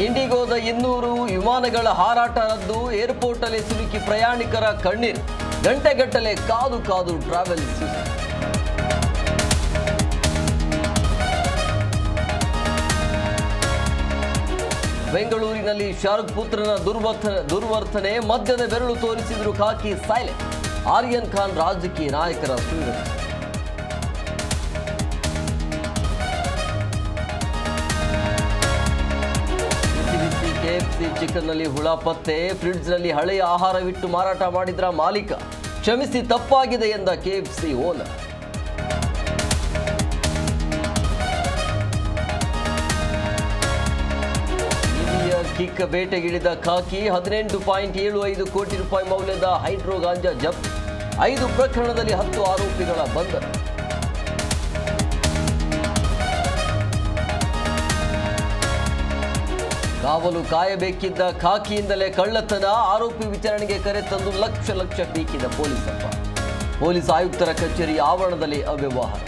ಇಂಡಿಗೋದ ಇನ್ನೂರು ವಿಮಾನಗಳ ಹಾರಾಟ ರದ್ದು ಏರ್ಪೋರ್ಟಲ್ಲಿ ಸಿಲುಕಿ ಪ್ರಯಾಣಿಕರ ಕಣ್ಣೀರು. ಗಂಟೆಗಟ್ಟಲೆ ಕಾದು ಕಾದು ಟ್ರಾವೆಲ್ ಬೆಂಗಳೂರಿನಲ್ಲಿ ಶಾರುಖ್ ಪುತ್ರನ ದುರ್ವರ್ಥ, ದುರ್ವರ್ತನೆ, ಮದ್ಯದ ಬೆರಳು ತೋರಿಸಿದ್ರು ಖಾಕಿ ಸೈಲೆಂಟ್ ಆರ್ಯನ್ ಖಾನ್ ರಾಜಕೀಯ ನಾಯಕರ ಸುಳ್ಳು ಕೆಎಫ್ಸಿ ಚಿಕನ್ನಲ್ಲಿ ಹುಳ, ಪತ್ತೆ, ಫ್ರಿಡ್ಜ್ನಲ್ಲಿ ಹಳೆಯ ಆಹಾರವಿಟ್ಟು ಮಾರಾಟ ಮಾಡಿದ್ರ ಮಾಲೀಕ. ಕ್ಷಮಿಸಿ, ತಪ್ಪಾಗಿದೆ ಎಂದ ಕೆಎಫ್ಸಿ ಓನರ್. ಕಿಕ್ ಬೇಟೆಗಿಳಿದ ಖಾಕಿ, ಹದಿನೆಂಟು ಪಾಯಿಂಟ್ ಏಳು ಐದು ಕೋಟಿ ರೂಪಾಯಿ ಮೌಲ್ಯದ ಹೈಡ್ರೋ ಗಾಂಜಾ ಜಪ್ತಿ. ಐದು ಪ್ರಕರಣದಲ್ಲಿ ಹತ್ತು ಆರೋಪಿಗಳ ಬಂಧನ. ಕಾವಲು ಕಾಯಬೇಕಿದ್ದ ಖಾಕಿಯಿಂದಲೇ ಕಳ್ಳತನ, ಆರೋಪಿ ವಿಚಾರಣೆಗೆ ಕರೆ ತಂದು ಲಕ್ಷ ಲಕ್ಷ ಟೀಕಿದ ಪೊಲೀಸಪ್ಪ. ಪೊಲೀಸ್ ಆಯುಕ್ತರ ಕಚೇರಿ ಆವರಣದಲ್ಲಿ ಅವ್ಯವಹಾರ.